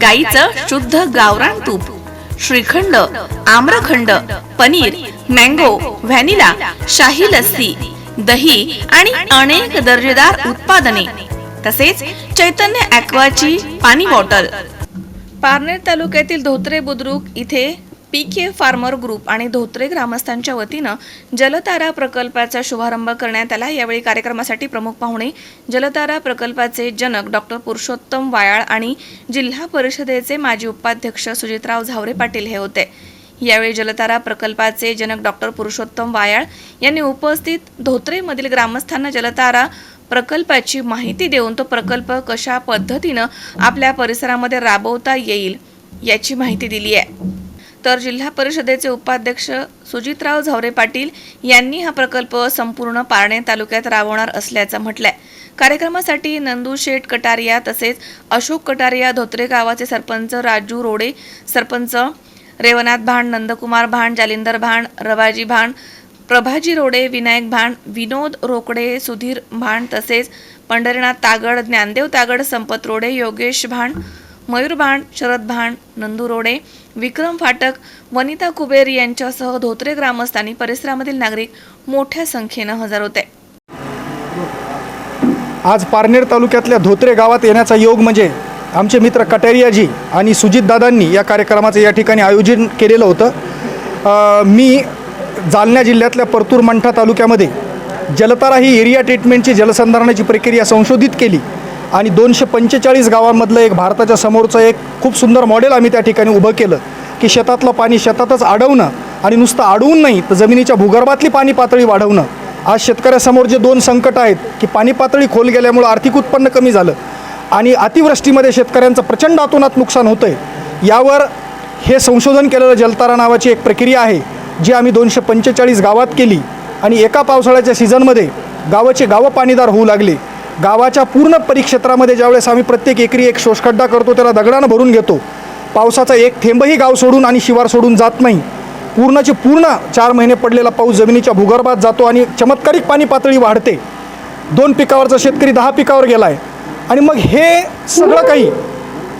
गाईचं शुद्ध गावरान तूप श्रीखंड आम्रखंड पनीर मँगो व्हॅनिला शाही लस्सी दही आणि अनेक दर्जेदार उत्पादने तसेच चैतन्य ॲक्वाची पाणी बॉटल. पारनेर तालुक्यातील धोत्रे बुद्रुक इथे पी के फार्मर ग्रुप आणि धोत्रे ग्रामस्थांच्या वतीनं जलतारा प्रकल्पाचा शुभारंभ करण्यात आला. यावेळी कार्यक्रमासाठी प्रमुख पाहुणे जलतारा प्रकल्पाचे जनक डॉक्टर पुरुषोत्तम वायाळ आणि जिल्हा परिषदेचे माजी उपाध्यक्ष सुजितराव झावरे पाटील हे होते. यावेळी जलतारा प्रकल्पाचे जनक डॉक्टर पुरुषोत्तम वायाळ यांनी उपस्थित धोत्रेमधील ग्रामस्थांना जलतारा प्रकल्पाची माहिती देऊन तो प्रकल्प कशा पद्धतीनं आपल्या परिसरामध्ये राबवता येईल याची माहिती दिली आहे. तर जिल्हा परिषदेचे उपाध्यक्ष सुजितराव झावरे पाटील यांनी हा प्रकल्प संपूर्ण पारणे तालुक्यात राबवणार असल्याचं म्हटलंय. कार्यक्रमासाठी नंदू शेठ कटारिया तसेच अशोक कटारिया धोत्रे गावाचे सरपंच राजू रोडे सरपंच रेवनाथ भाण नंदकुमार भाण जालिंदर भाण रवाजी भाण प्रभाजी रोडे विनायक भाण विनोद रोकडे सुधीर भाण तसेच पंढरीनाथ तागड ज्ञानदेव तागड संपत रोडे योगेश भाण मयूर भाण शरद नंदू रोडे विक्रम फाटक वनिता कुबेर यांच्यासह धोत्रे ग्रामस्थांनी परिसरामधील नागरिक मोठ्या संख्येनं हजर होते. आज पारनेर तालुक्यातल्या धोत्रे गावात येण्याचा योग म्हणजे आमचे मित्र कटारियाजी आणि सुजितदादांनी या कार्यक्रमाचं या ठिकाणी आयोजन केलेलं होतं. मी जालना जिल्ह्यातल्या परतूर मंठा तालुक्यामध्ये जलतारा ही एरिया ट्रीटमेंटची जलसंधारणाची प्रक्रिया संशोधित केली. आणि दोनशे पंचेचाळीस गावांमधलं एक भारताच्या समोरचं एक खूप सुंदर मॉडेल आम्ही त्या ठिकाणी उभं केलं की शेतातलं पाणी शेतातच अडवणं आणि नुसतं अडवून नाही तर जमिनीच्या भूगर्भातली पाणी पातळी वाढवणं. आज शेतकऱ्यासमोर जे दोन संकट आहेत की पाणी पातळी खोल गेल्यामुळं आर्थिक उत्पन्न कमी झालं आणि अतिवृष्टीमध्ये शेतकऱ्यांचं प्रचंड आतोनात नुकसान होतं आहे यावर हे संशोधन केलेलं जलतारा नावाची एक प्रक्रिया आहे जी आम्ही दोनशे पंचेचाळीस गावात केली आणि एका पावसाळ्याच्या सीझनमध्ये गावाचे गावं पाणीदार होऊ लागले. गावाच्या पूर्ण परिक्षेत्रामध्ये ज्यावेळेस आम्ही प्रत्येक एकरी एक शोषखड्डा करतो त्याला दगडानं भरून घेतो. पावसाचा एक थेंबही गाव सोडून आणि शिवार सोडून जात नाही. पूर्णची पूर्ण चार महिने पडलेला पाऊस जमिनीच्या भूगर्भात जातो आणि चमत्कारिक पाणी पातळी वाढते. दोन पिकावरचा शेतकरी दहा पिकावर गेला आहे आणि मग हे सगळं काही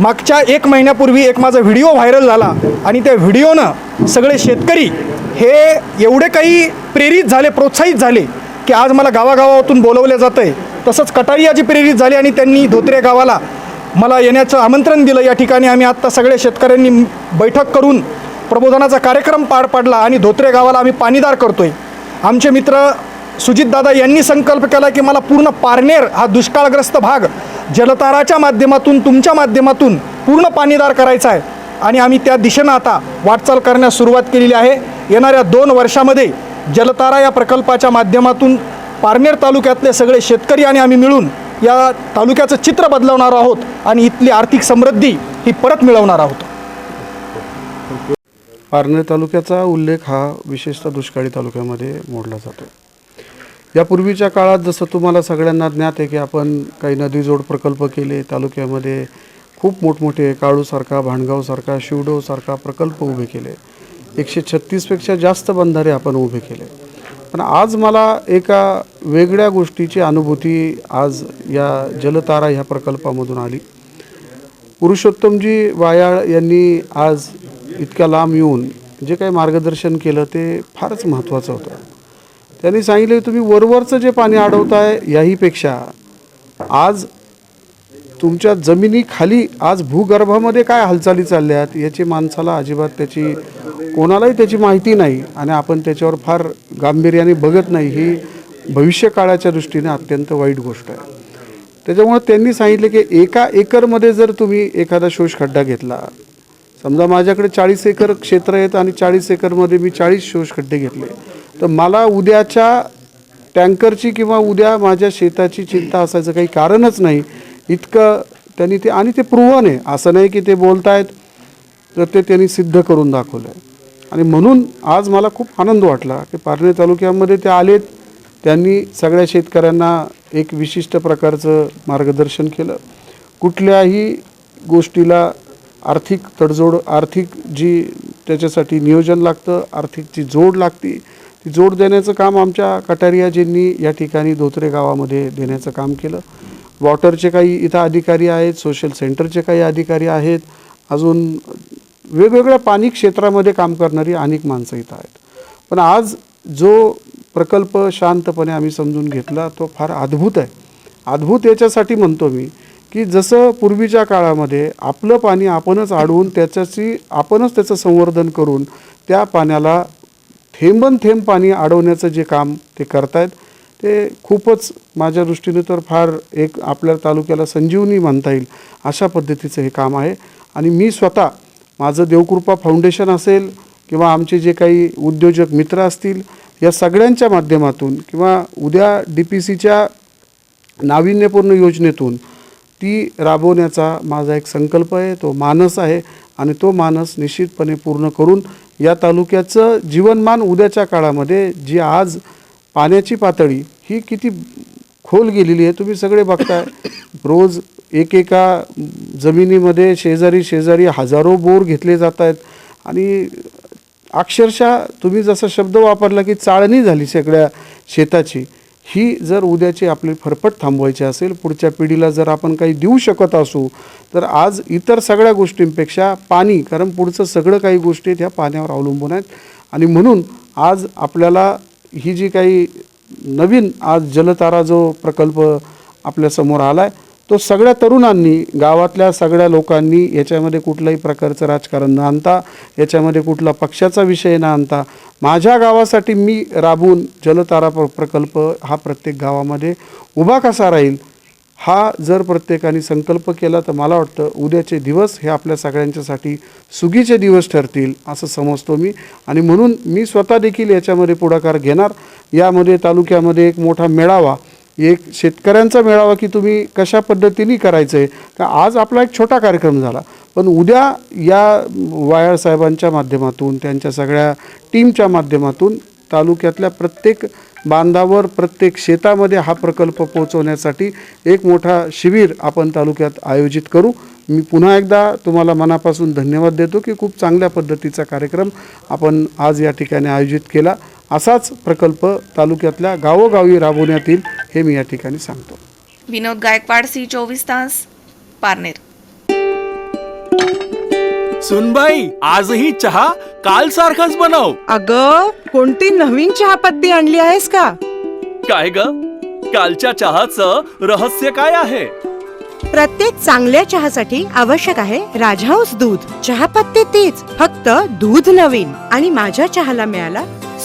मागच्या एक महिन्यापूर्वी एक माझा व्हिडिओ व्हायरल झाला आणि त्या व्हिडिओनं सगळे शेतकरी हे एवढे काही प्रेरित झाले प्रोत्साहित झाले की आज मला गावागावातून बोलवलं जातं आहे तसंच कटारियाची प्रेरित झाली आणि त्यांनी धोत्रे गावाला मला येण्याचं आमंत्रण दिलं. या ठिकाणी आम्ही आत्ता सगळे शेतकऱ्यांनी बैठक करून प्रबोधनाचा कार्यक्रम पार पाडला आणि धोत्रे गावाला आम्ही पाणीदार करतो आहे आमचे मित्र सुजितदादा यांनी संकल्प केला की मला पूर्ण पारनेर हा दुष्काळग्रस्त भाग जलताराच्या माध्यमातून तुमच्या माध्यमातून पूर्ण पाणीदार करायचा आहे. आणि आम्ही त्या दिशेनं आता वाटचाल करण्यास सुरुवात केलेली आहे. येणाऱ्या दोन वर्षामध्ये जलतारा या प्रकल्पाच्या माध्यमातून पारनेर तालुक्यातले सगळे शेतकरी आणि आम्ही मिळून या तालुक्याचं चित्र बदलवणार आहोत आणि इथली आर्थिक समृद्धी ही परत मिळवणार आहोत. पारनेर तालुक्याचा उल्लेख हा विशेषतः दुष्काळी तालुक्यामध्ये मोडला जातो. यापूर्वीच्या काळात जसं तुम्हाला सगळ्यांना ज्ञात आहे की आपण काही नदीजोड प्रकल्प केले तालुक्यामध्ये खूप मोठमोठे काळूसारखा भाणगावसारखा शिवडोसारखा प्रकल्प उभे केले. एकशे छत्तीसपेक्षा जास्त बंधारे आपण उभे केले. पण आज मला एका वेगळ्या गोष्टीची अनुभूती आज या जलतारा ह्या प्रकल्पामधून आली. पुरुषोत्तमजी वायाळ यांनी आज इतक्या लांब येऊन जे काही मार्गदर्शन केलं ते फारच महत्त्वाचं होतं. त्यांनी सांगितले तुम्ही वरवरचं जे पाणी अडवताय याहीपेक्षा आज तुमच्या जमिनीखाली आज भूगर्भामध्ये काय हालचाली चालल्या आहेत याची माणसाला अजिबात त्याची कोणालाही त्याची माहिती नाही आणि आपण त्याच्यावर फार गांभीर्याने बघत नाही ही भविष्यकाळाच्या दृष्टीने अत्यंत वाईट गोष्ट आहे. त्याच्यामुळं त्यांनी सांगितले की एका एकरमध्ये जर तुम्ही एखादा शोष खड्डा घेतला समजा माझ्याकडे चाळीस एकर क्षेत्र आहेत आणि चाळीस एकरमध्ये मी चाळीस शोष खड्डे घेतले तर मला उद्याच्या टँकरची किंवा उद्या माझ्या शेताची चिंता असायचं काही कारणच नाही. इतकं त्यांनी ते आणि ते प्रूव्हन आहे. असं नाही की ते बोलतायत तर ते त्यांनी सिद्ध करून दाखवलं आहे आणि म्हणून आज मला खूप आनंद वाटला की पारणे तालुक्यामध्ये ते आलेत. त्यांनी सगळ्या शेतकऱ्यांना एक विशिष्ट प्रकारचं मार्गदर्शन केलं. कुठल्याही गोष्टीला आर्थिक तडजोड आर्थिक जी त्याच्यासाठी नियोजन लागतं आर्थिक जी जोड लागती ती जोड देण्याचं काम आमच्या कटारियाजींनी या ठिकाणी धोत्रे गावामध्ये देण्याचं काम केलं. वॉटरचे काही इथं अधिकारी आहेत सोशल सेंटरचे काही अधिकारी आहेत. अजून वेगवेगळ्या पाणी क्षेत्रामध्ये काम करणारी अनेक माणसं इथं आहेत. पण आज जो प्रकल्प शांतपणे आम्ही समजून घेतला तो फार अद्भुत आहे. अद्भुत याच्यासाठी म्हणतो मी की जसं पूर्वीच्या काळामध्ये आपलं पाणी आपणच आडवून त्याच्याशी आपणच त्याचं संवर्धन करून त्या पाण्याला थेंबन थेंब पाणी अडवण्याचं जे काम ते करतायत ते खूपच माझ्या दृष्टीने तर फार एक आपल्या तालुक्याला संजीवनी म्हणता येईल अशा पद्धतीचं हे काम आहे. आणि मी स्वतः माझं देवकृपा फाउंडेशन असेल किंवा आमचे जे काही उद्योजक मित्र असतील या सगळ्यांच्या माध्यमातून किंवा उद्या डी पी सीच्या नाविन्यपूर्ण योजनेतून ती राबवण्याचा माझा एक संकल्प आहे तो मानस आहे आणि तो मानस निश्चितपणे पूर्ण करून या तालुक्याचं जीवनमान उद्याच्या काळामध्ये जी आज पाण्याची पातळी ही किती खोल गेलेली आहे तुम्ही सगळे बघताय. रोज एक एका जमिनीमध्ये शेजारी शेजारी हजारो बोर घेतले जात आहेत. आणि अक्षरशः तुम्ही जसा शब्द वापरला की चाळणी झाली सगळ्या शेताची ही जर उद्याची आपली फरफट थांबवायची असेल पुढच्या पिढीला जर आपण काही देऊ शकत असू तर आज इतर सगळ्या गोष्टींपेक्षा पाणी कारण पुढचं सगळं काही गोष्टी ह्या पाण्यावर अवलंबून आहेत. आणि म्हणून आज आपल्याला ही जी काही नवीन आज जलतारा जो प्रकल्प आपल्यासमोर आला आहे तो सगळ्या तरुणांनी गावातल्या सगळ्या लोकांनी याच्यामध्ये कुठल्याही प्रकारचं राजकारण न आणता याच्यामध्ये कुठला पक्षाचा विषय न आणता माझ्या गावासाठी मी राबवून जलतारा प्र प्रकल्प हा प्रत्येक गावामध्ये उभा कसा राहील हा जर प्रत्येकाने संकल्प केला तर मला वाटतं उद्याचे दिवस हे आपल्या सगळ्यांच्यासाठी सुगीचे दिवस ठरतील असं समजतो मी. आणि म्हणून मी स्वतः देखील याच्यामध्ये पुढाकार घेणार. यामध्ये तालुक्यामध्ये एक मोठा मेळावा एक शेतकऱ्यांचा मेळावा की तुम्ही कशा पद्धतीने करायचं आहे का आज आपला एक छोटा कार्यक्रम झाला. पण उद्या या वायाळ साहेबांच्या माध्यमातून त्यांच्या सगळ्या टीमच्या माध्यमातून तालुक्यातल्या प्रत्येक बांधावर प्रत्येक शेतामध्ये हा प्रकल्प पोहोचवण्यासाठी एक मोठा शिबिर आपण तालुक्यात आयोजित करू. मी पुन्हा एकदा तुम्हाला मनापासून धन्यवाद देतो की खूप चांगल्या पद्धतीचा कार्यक्रम आपण आज या ठिकाणी आयोजित केला. असाच प्रकल्प तालुक्यातल्या गावोगावी राबवण्यात येईल हे मी या ठिकाणी सांगतो. विनोद गायकवाड सी चोवीस तास पारनेर. सुनबाई आजही चहा काल सारखाच बनव. अग कोणती नवीन चहापत्ती आणली आहेस का? काय ग? कालच्या चहाचं रहस्य काय आहे? प्रत्येक चांगल्या चहासाठी आवश्यक आहे राजहंस दूध. चहापत्ती तीच फक्त दूध नवीन. आणि माझ्या चहाला मिळाला